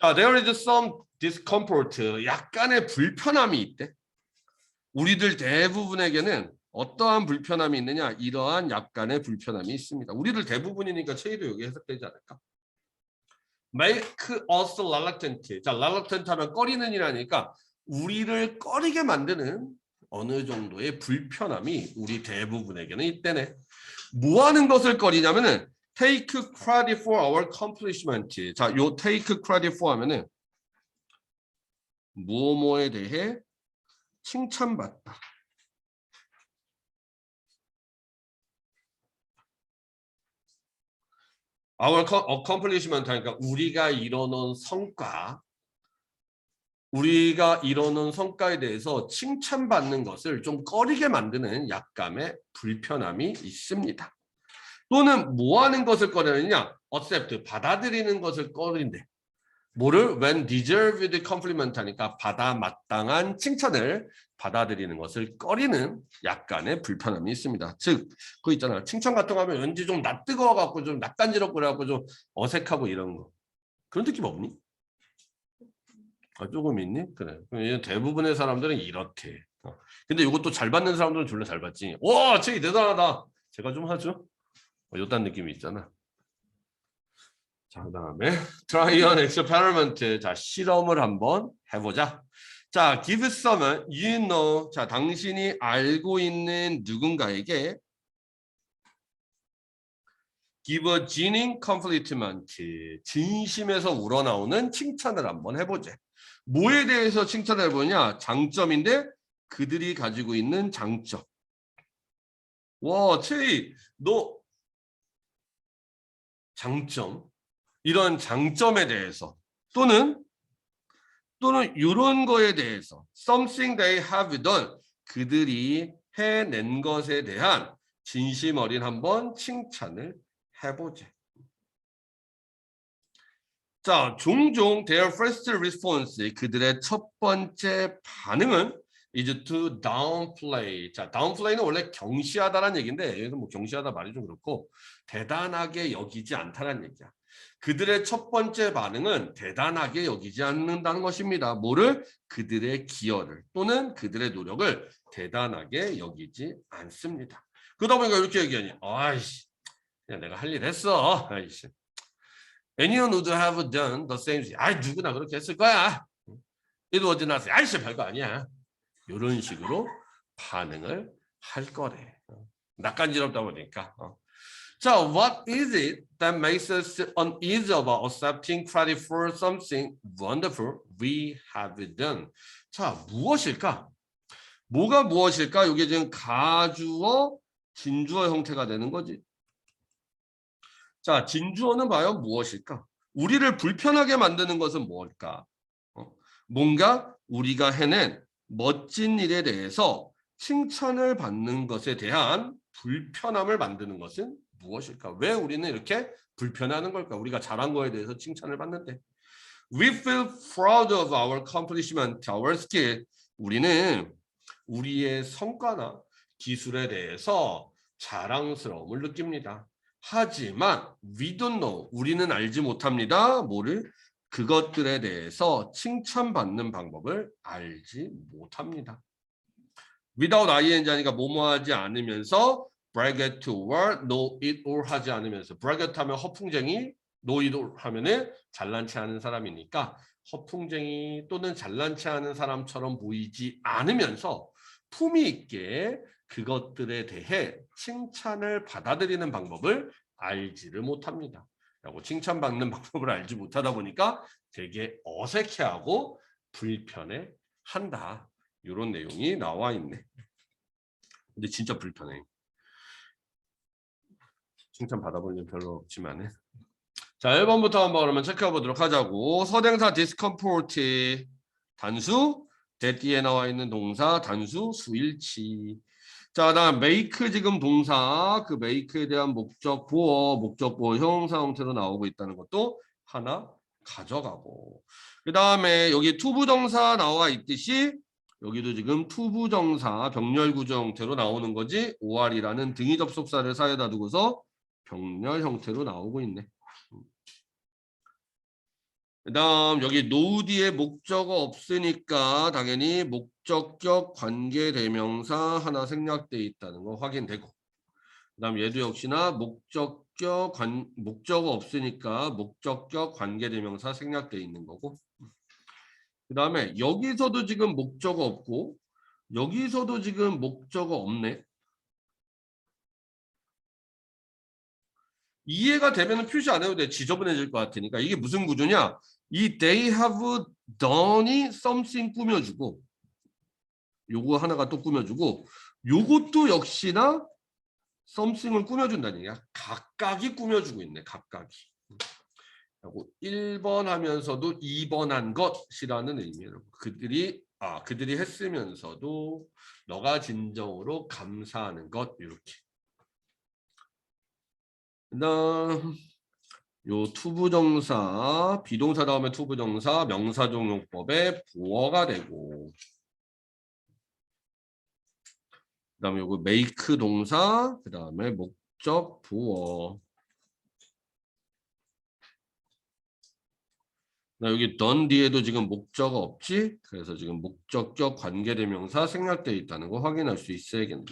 자, there is some discomfort. 약간의 불편함이 있대. 우리들 대부분에게는 어떠한 불편함이 있느냐? 이러한 약간의 불편함이 있습니다. 우리들 대부분이니까 체이도 여기 해석되지 않을까? make us reluctant. 자, reluctant 하면 꺼리는 이라니까 우리를 꺼리게 만드는 어느 정도의 불편함이 우리 대부분에게는 있대네. 뭐 하는 것을 꺼리냐면은 take credit for our accomplishment. 자, 요 take credit for 하면은 무엇뭐에 대해 칭찬받다. co- accomplishment 하니까 우리가 이뤄놓은 성과, 우리가 이뤄놓은 성과에 대해서 칭찬받는 것을 좀 꺼리게 만드는 약간의 불편함이 있습니다. 또는 뭐 하는 것을 꺼리느냐? accept, 받아들이는 것을 꺼린대. 뭐를 when deserved compliment 하니까 받아 마땅한 칭찬을 받아들이는 것을 꺼리는 약간의 불편함이 있습니다. 즉, 그거 있잖아요. 칭찬 같은 거 하면 왠지 좀 낯뜨거워 갖고 좀 낯간지럽고 그래갖고 좀 어색하고 이런 거. 그런 느낌 없니? 아, 조금 있니? 그래. 대부분의 사람들은 이렇대. 어. 근데 이것도 잘 받는 사람들은 졸라 잘 받지. 와, 쟤 대단하다. 제가 좀 하죠. 어, 요딴 느낌이 있잖아. 자, 그다음에 try an experiment. 자, 실험을 한번 해 보자. 자, give someone you know. 자, 당신이 알고 있는 누군가에게 give a genuine compliment. 진심에서 우러나오는 칭찬을 한번 해 보자. 뭐에 대해서 칭찬을 해보냐? 장점인데 그들이 가지고 있는 장점. 와, 체이, 너 장점 이런 장점에 대해서 또는 또는 이런 거에 대해서 something they have done 그들이 해낸 것에 대한 진심 어린 한번 칭찬을 해보자. 자, 종종 their first response 그들의 첫 번째 반응은 is to downplay. 자, downplay는 원래 경시하다라는 얘기인데 여기서 뭐 경시하다 말이 좀 그렇고 대단하게 여기지 않다라는 얘기야. 그들의 첫 번째 반응은 대단하게 여기지 않는다는 것입니다. 뭐를 그들의 기여를 또는 그들의 노력을 대단하게 여기지 않습니다. 그러다 보니까 이렇게 얘기하니, 아이씨, 그냥 내가 할 일 했어. 아이씨. Anyone would have done the same. 아, 누구나 그렇게 했을 거야. It was not. 아이씨, 별거 아니야. 이런 식으로 반응을 할 거래. 낯간지럽다 보니까. 어. 자, what is it that makes us uneasy about accepting credit for something wonderful we have done? 자, 무엇일까? 뭐가 무엇일까? 이게 지금 가주어, 진주어 형태가 되는 거지. 자, 진주어는 과연 무엇일까? 우리를 불편하게 만드는 것은 뭘까? 어, 뭔가 우리가 해낸 멋진 일에 대해서 칭찬을 받는 것에 대한 불편함을 만드는 것은 무엇일까? 왜 우리는 이렇게 불편해하는 걸까? 우리가 잘한 거에 대해서 칭찬을 받는데. We feel proud of our accomplishment, our skill. 우리는 우리의 성과나 기술에 대해서 자랑스러움을 느낍니다. 하지만 we don't know. 우리는 알지 못합니다. 뭐를? 그것들에 대해서 칭찬받는 방법을 알지 못합니다. without ing 하니까 뭐뭐 하지 않으면서 brag it or know it or 하지 않으면서 brag it 하면 허풍쟁이 know it or 하면은 잘난 체 하는 사람이니까 허풍쟁이 또는 잘난 체 하는 사람처럼 보이지 않으면서 품위 있게 그것들에 대해 칭찬을 받아들이는 방법을 알지를 못합니다. 라고 칭찬받는 방법을 알지 못하다 보니까 되게 어색해하고 불편해 한다. 이런 내용이 나와 있네. 근데 진짜 불편해. 칭찬 받아보는 별로 없지만. 자, 1번부터 한번 그러면 체크해 보도록 하자고. 서대행사 discomfort 단수, 뒤에 나와 있는 동사 단수 수일치. 자, 다음 make 지금 동사 그 make에 대한 목적 보어, 목적 보어 형용사 형태로 나오고 있다는 것도 하나 가져가고. 그 다음에 여기 투부정사 나와 있듯이 여기도 지금 투부정사 병렬 구조 형태로 나오는 거지. OR이라는 등위 접속사를 사이에다 두고서 병렬 형태로 나오고 있네. 그 다음 여기 노 뒤에 목적어 없으니까 당연히 목적격 관계대명사 하나 생략돼 있다는 거 확인되고 그 다음 얘도 역시나 목적격 관 목적어 없으니까 목적격 관계대명사 생략돼 있는 거고 그 다음에 여기서도 지금 목적어 없고 여기서도 지금 목적어 없네. 이해가 되면 표시 안 해도 돼. 지저분해질 것 같으니까. 이게 무슨 구조냐? 이 they have done이 something 꾸며주고 요거 하나가 또 꾸며주고 요것도 역시나 something을 꾸며준다는 얘기야. 각각이 꾸며주고 있네. 각각이. 하고 1번 하면서도 2번 한 것이라는 의미로 그들이 아 그들이 했으면서도 너가 진정으로 감사하는 것 이렇게 그다음 요 투부정사 비동사 다음에 투부정사 명사종용법의 부어가 되고 그다음에 요거 make 동사 그다음에 목적 부어 나 여기 done 뒤에도 지금 목적어 없지? 그래서 지금 목적격 관계대명사 생략되어 있다는 거 확인할 수 있어야겠네.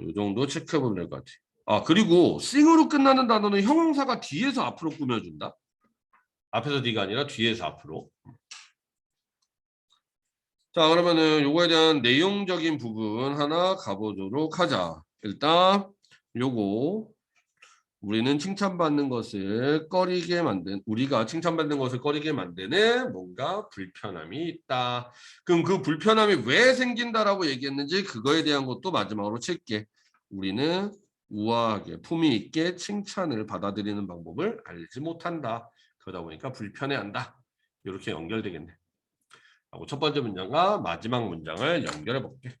이 정도 체크해보면 될 것 같아. 아 그리고 sing으로 끝나는 단어는 형용사가 뒤에서 앞으로 꾸며준다. 앞에서 뒤가 아니라 뒤에서 앞으로. 자 그러면은 요거에 대한 내용적인 부분 하나 가보도록 하자. 일단 요거 우리는 칭찬받는 것을 꺼리게 만든 우리가 칭찬받는 것을 꺼리게 만드는 뭔가 불편함이 있다. 그럼 그 불편함이 왜 생긴다라고 얘기했는지 그거에 대한 것도 마지막으로 칠게. 우리는 우아하게 품위 있게 칭찬을 받아들이는 방법을 알지 못한다. 그러다 보니까 불편해한다. 이렇게 연결되겠네. 하고 첫 번째 문장과 마지막 문장을 연결해 볼게.